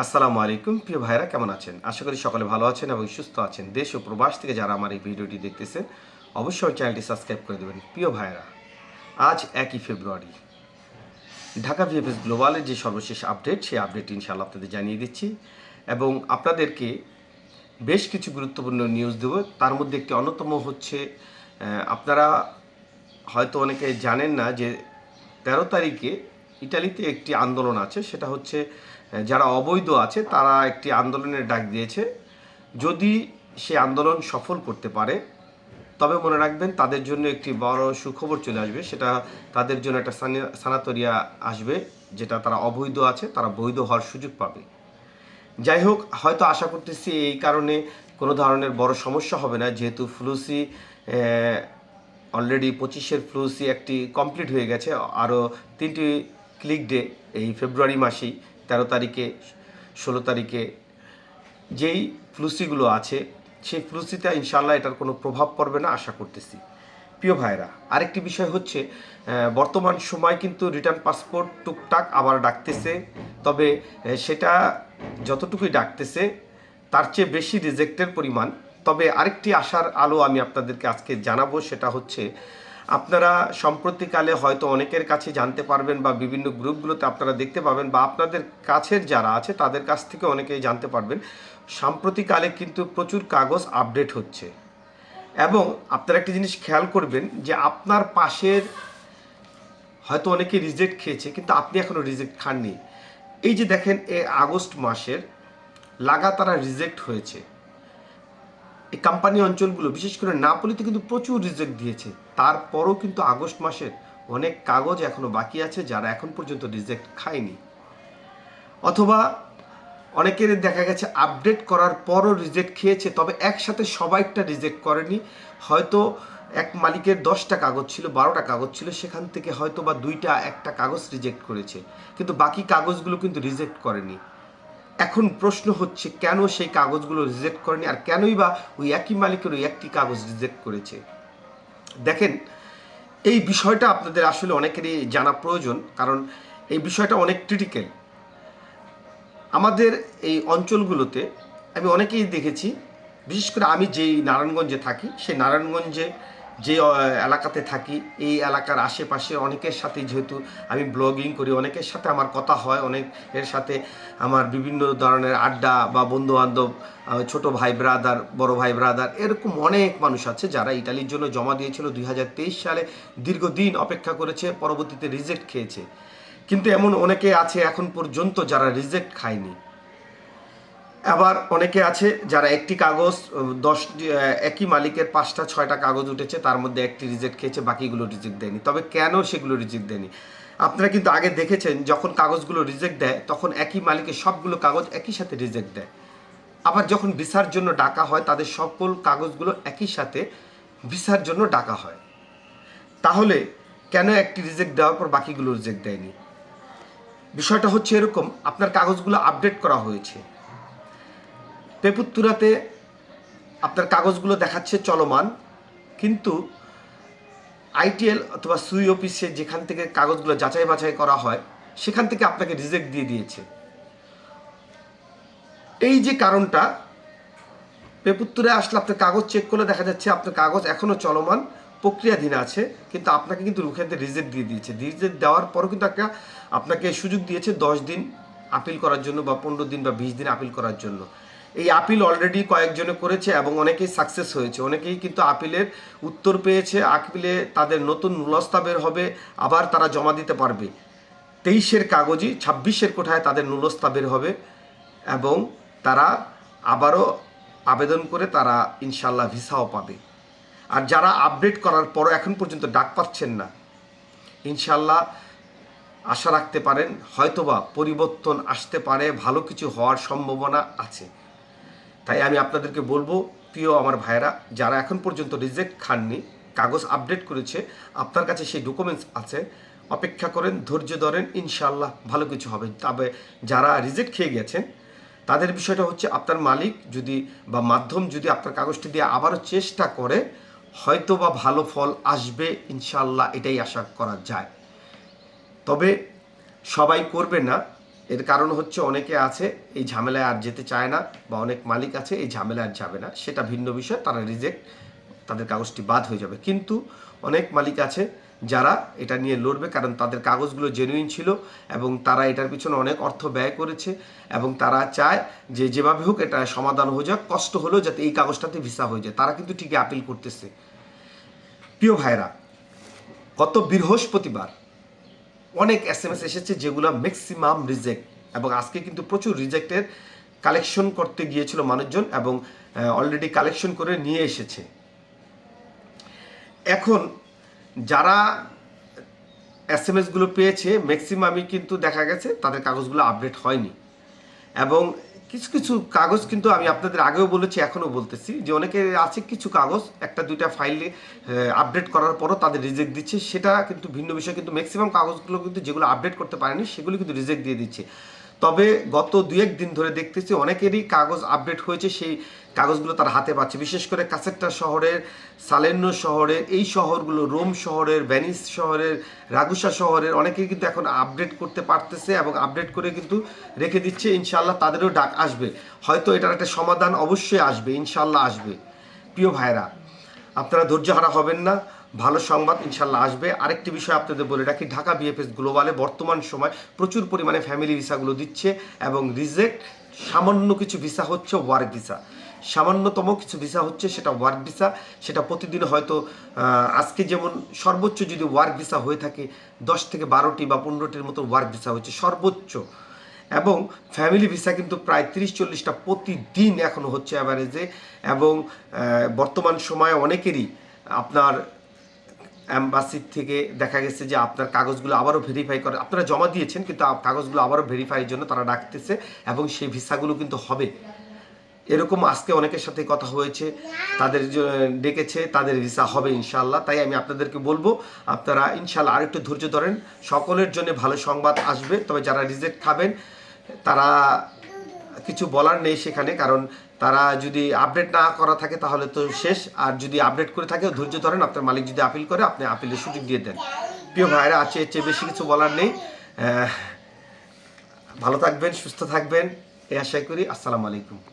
আসসালামু আলাইকুম, প্রিয় ভাইরা কেমন আছেন? আশা করি সকলে ভালো আছেন এবং সুস্থ আছেন। দেশ ও প্রবাস থেকে যারা আমার এই ভিডিওটি দেখতেছেন, অবশ্যই চ্যানেলটি সাবস্ক্রাইব করে দেবেন, প্রিয় ভাইরা আজ একই ফেব্রুয়ারি। ঢাকা ভিএফএস গ্লোবালের যে সর্বশেষ আপডেট, সেই আপডেট ইনশাআল্লাহ আপনাদের জানিয়ে দিচ্ছি এবং আপনাদেরকে বেশ কিছু গুরুত্বপূর্ণ নিউজ দেব। তার মধ্যে একটি অন্যতম হচ্ছে আপনারা হয়তো অনেকে জানেন না যে তেরো তারিখে ইটালিতে একটি আন্দোলন আছে, সেটা হচ্ছে যারা অবৈধ আছে তারা একটি আন্দোলনের ডাক দিয়েছে। যদি সে আন্দোলন সফল করতে পারে, তবে মনে রাখবেন তাদের জন্য একটি বড় সুখবর চলে আসবে, সেটা তাদের জন্য একটা সানি- সানাতরিয়া আসবে, যেটা তারা অবৈধ আছে, তারা বৈধ হওয়ার সুযোগ পাবে। যাই হোক, হয়তো আশা করতেছি এই কারণে কোনো ধরনের বড় সমস্যা হবে না, যেহেতু ফ্লুসি অলরেডি পঁচিশের ফ্লুসি একটি কমপ্লিট হয়ে গেছে, আরও তিনটি ক্লিক ডে এই ফেব্রুয়ারি মাসেই তেরো তারিখে, ষোলো তারিখে যেই ফ্লুসিগুলো আছে, সেই ফ্লুসিতে ইনশাল্লাহ এটার কোনো প্রভাব পড়বে না আশা করতেছি। প্রিয় ভাইরা আরেকটি বিষয় হচ্ছে বর্তমান সময় কিন্তু রিটার্ন পাসপোর্ট টুকটাক আবার ডাকতেছে, তবে সেটা যতটুকুই ডাকতেছে, তার চেয়ে বেশি রিজেক্টের পরিমাণ। তবে আরেকটি আশার আলো আমি আপনাদেরকে আজকে জানাব, সেটা হচ্ছে আপনারা সম্প্রতিকালে হয়তো অনেকের কাছে জানতে পারবেন বা বিভিন্ন গ্রুপগুলোতে আপনারা দেখতে পাবেন বা আপনাদের কাছের যারা আছে, তাদের কাছ থেকে অনেকেই জানতে পারবেন। সাম্প্রতিকালে কিন্তু প্রচুর কাগজ আপডেট হচ্ছে। এবং আপনারা একটা জিনিস খেয়াল করবেন যে আপনার পাশের হয়তো অনেকে রিজেক্ট খেয়েছে, কিন্তু আপনি এখনও রিজেক্ট খাননি। এই যে দেখেন এ আগস্ট মাসের লাগাতার রিজেক্ট হয়েছে। এই কোম্পানি অঞ্চলগুলো, বিশেষ করে নাপলিতে কিন্তু প্রচুর রিজেক্ট দিয়েছে। তারপরও কিন্তু আগস্ট মাসের অনেক কাগজ এখনও বাকি আছে যারা এখন পর্যন্ত রিজেক্ট খায়নি। অথবা অনেকের দেখা গেছে আপডেট করার পরও রিজেক্ট খেয়েছে, তবে একসাথে সবাইটা রিজেক্ট করেনি। হয়তো এক মালিকের দশটা কাগজ ছিল, বারোটা কাগজ ছিল, সেখান থেকে হয়তো বা দুইটা, একটা কাগজ রিজেক্ট করেছে। কিন্তু বাকি কাগজগুলো কিন্তু রিজেক্ট করেনি। এখন প্রশ্ন হচ্ছে, কেন সেই কাগজগুলো রিজেক্ট করেনি আর কেনই বা ওই একই মালিকের ওই একটি কাগজ রিজেক্ট করেছে? দেখেন, এই বিষয়টা আপনাদের আসলে অনেকেরই জানা প্রয়োজন, কারণ এই বিষয়টা অনেক ক্রিটিক্যাল আমাদের এই অঞ্চলগুলোতে আমি অনেকেই দেখেছি, বিশেষ করে আমি যেই নারায়ণগঞ্জে থাকি, সেই নারায়ণগঞ্জে যে এলাকাতে থাকি, এই এলাকার আশেপাশে অনেকের সাথে যেহেতু আমি ব্লগিং করি, অনেকের সাথে আমার কথা হয়, অনেকের সাথে আমার বিভিন্ন ধরনের আড্ডা বা বন্ধু বান্ধব ছোট ভাই ব্রাদার বড় ভাই ব্রাদার এরকম অনেক মানুষ আছে যারা ইটালির জন্য জমা দিয়েছিল দুই হাজার তেইশ সালে দীর্ঘদিন অপেক্ষা করেছে, পরবর্তীতে রিজেক্ট খেয়েছে। কিন্তু এমন অনেকে আছে এখন পর্যন্ত যারা রিজেক্ট খায়নি। আবার অনেকে আছে যারা একটি কাগজ উম, দশ একই মালিকের পাঁচটা ছয়টা কাগজ উঠেছে তার মধ্যে একটি রিজেক্ট খেয়েছে বাকিগুলো রিজেক্ট দেয়নি। তবে কেন সেগুলো রিজেক্ট দেয়নি? আপনারা কিন্তু আগে দেখেছেন যখন কাগজগুলো রিজেক্ট দেয় তখন একই মালিকের সবগুলো কাগজ একই সাথে রিজেক্ট দেয়। আবার যখন ভিসার জন্য ডাকা হয় তাদের সকল কাগজগুলো একই সাথে ভিসার জন্য ডাকা হয়। তাহলে কেন একটি রিজেক্ট দেওয়ার পর বাকিগুলো রিজেক্ট দেয়নি? বিষয়টা হচ্ছে এরকম আপনার কাগজগুলো আপডেট করা হয়েছে। পেপুত্তুরাতে আপনার কাগজগুলো দেখাচ্ছে চলমান, কিন্তু আইটিএল অথবা সুই অফিসে যেখান থেকে কাগজগুলো যাচাই বাছাই করা হয়, সেখান থেকে আপনাকে রিজেক্ট দিয়ে দিয়েছে। এই যে কারণটা পেপুত্তরে আসলে আপনার কাগজ চেক করলে দেখা যাচ্ছে আপনার কাগজ এখনও চলমান, প্রক্রিয়াধীন আছে, কিন্তু আপনাকে কিন্তু রুখেতে রিজেক্ট দিয়ে দিয়েছে। রিজেক্ট দেওয়ার পরও কিন্তু একটা আপনাকে সুযোগ দিয়েছে দশ দিন আপিল করার জন্য বা পনেরো দিন বা বিশ দিন আপিল করার জন্য। এই আপিল অলরেডি কয়েকজনে করেছে এবং অনেকেই সাকসেস হয়েছে। অনেকেই কিন্তু আপিলের উত্তর পেয়েছে, আপিলে তাদের নতুন নুলস্তা বের হবে, আবার তারা জমা দিতে পারবে। তেইশের কাগজই ছাব্বিশের কোঠায় তাদের নুলস্তা বের হবে এবং তারা আবারও আবেদন করে তারা ইনশাল্লাহ ভিসাও পাবে। আর যারা আপডেট করার পরও এখন পর্যন্ত ডাক পাচ্ছেন না ইনশাল্লাহ আশা রাখতে পারেন, হয়তোবা পরিবর্তন আসতে পারে, ভালো কিছু হওয়ার সম্ভাবনা আছে। তাই আমি আপনাদেরকে বলব, প্রিয় আমার ভাইয়েরা, যারা এখন পর্যন্ত রিজেক্ট খাননি, কাগজ আপডেট করেছে, আপনার কাছে সেই ডকুমেন্টস আছে, অপেক্ষা করেন, ধৈর্য ধরেন ইনশাল্লাহ ভালো কিছু হবে। তবে যারা রিজেক্ট খেয়ে গেছেন, তাদের বিষয়টা হচ্ছে আপনার মালিক যদি বা মাধ্যম যদি আপনার কাগজটি দিয়ে আবারও চেষ্টা করে হয়তো বা ভালো ফল আসবে ইনশাল্লাহ এটাই আশা করা যায়। তবে সবাই করবে না এর কারণ হচ্ছে অনেকে আছে, এই ঝামেলায় আর যেতে চায় না বা অনেক মালিক আছে, এই ঝামেলায় আর যাবে না। সেটা ভিন্ন বিষয়, তারা রিজেক্ট তাদের কাগজটি বাদ হয়ে যাবে। কিন্তু অনেক মালিক আছে যারা এটা নিয়ে লড়বে কারণ তাদের কাগজগুলো জেনুইন ছিল এবং তারা এটার পিছনে অনেক অর্থ ব্যয় করেছে এবং তারা চায় যে যেভাবে হোক এটা সমাধান হয়ে যাক। কষ্ট হলেও যাতে এই কাগজটাতে ভিসা হয়ে যায়। তারা কিন্তু ঠিকই আপিল করতেছে। প্রিয় ভাইরা গত বৃহস্পতিবার অনেক এস এম এস এসেছে যেগুলো ম্যাক্সিমাম রিজেক্ট এবং আজকে কিন্তু প্রচুর রিজেক্টের কালেকশন করতে গিয়েছিল মানুষজন এবং অলরেডি কালেকশন করে নিয়ে এসেছে। এখন যারা এস এম এসগুলো পেয়েছে ম্যাক্সিমামই কিন্তু দেখা গেছে, তাদের কাগজগুলো আপডেট হয়নি। এবং কিছু কিছু কাগজ কিন্তু আমি আপনাদের আগেও বলেছি, এখনও বলতেছি যে অনেকে আছে কিছু কাগজ, একটা, দুইটা ফাইলে আপডেট করার পরও তাদের রিজেক্ট দিচ্ছে। সেটা কিন্তু ভিন্ন বিষয়, কিন্তু ম্যাক্সিমাম কাগজগুলো কিন্তু যেগুলো আপডেট করতে পারেনি, সেগুলো কিন্তু রিজেক্ট দিয়ে দিচ্ছে। তবে গত দু এক দিন ধরে দেখতেছি অনেকেরই কাগজ আপডেট হয়েছে, সেই কাগজগুলো তার হাতে পাচ্ছে। বিশেষ করে কাসেট্টা শহরের সালেন্য শহরের, এই শহরগুলো, রোম শহরের ভ্যানিস শহরের, রাগুসা শহরের, অনেকেই কিন্তু এখন আপডেট করতে পারতেছে এবং আপডেট করে কিন্তু রেখে দিচ্ছে। ইনশাল্লাহ তাদেরও ডাক আসবে। হয়তো এটার একটা সমাধান অবশ্যই আসবে ইনশাল্লাহ আসবে। প্রিয় ভাইরা আপনারা ধৈর্যহারা হবেন না, ভালো সংবাদ ইনশাল্লাহ আসবে। আরেকটি বিষয় আপনাদের বলে রাখি, ঢাকা বিএফএস গ্লোবালে বর্তমান সময় প্রচুর পরিমাণে ফ্যামিলি ভিসাগুলো দিচ্ছে এবং রিজেক্ট সামান্য কিছু ভিসা হচ্ছে ওয়ার্ক ভিসা সামান্যতম কিছু ভিসা হচ্ছে সেটা ওয়ার্ক ভিসা সেটা প্রতিদিন হয়তো আজকে যেমন সর্বোচ্চ যদি ওয়ার্ক ভিসা হয়ে থাকে, দশ থেকে বারোটি বা পনেরোটির মতো ওয়ার্ক ভিসা হচ্ছে সর্বোচ্চ। এবং ফ্যামিলি ভিসা কিন্তু প্রায় তিরিশ, চল্লিশটা প্রতিদিন এখনও হচ্ছে অ্যাভারেজে এবং বর্তমান সময়ে অনেকেরই আপনার অ্যাম্বাসির থেকে দেখা গেছে যে আপনার কাগজগুলো আবারও ভেরিফাই করে। আপনারা জমা দিয়েছেন, কিন্তু কাগজগুলো আবারও ভেরিফাইয়ের জন্য তারা ডাকতেছে এবং সেই ভিসাগুলো কিন্তু হবে। এরকম আজকে অনেকের সাথে কথা হয়েছে, তাদের ডেকেছে, তাদের ভিসা হবে ইনশাল্লাহ তাই আমি আপনাদেরকে বলব, আপনারা ইনশাল্লাহ আরেকটু ধৈর্য ধরেন, সকলের জন্য ভালো সংবাদ আসবে, তবে যারা রিজেক্ট খাবেন, তারা কিছু বলার নেই সেখানে, কারণ তারা যদি আপডেট না করা থাকে তাহলে তো শেষ, আর যদি আপডেট করে থাকে ধৈর্য ধরেন, আপনার মালিক যদি আপিল করে, আপনি আপিলের সুযোগ দিয়ে দেন। প্রিয় ভাইরা আছে এর চেয়ে বেশি কিছু বলার নেই ভালো থাকবেন, সুস্থ থাকবেন, এই আশাই করি, আসসালামু আলাইকুম।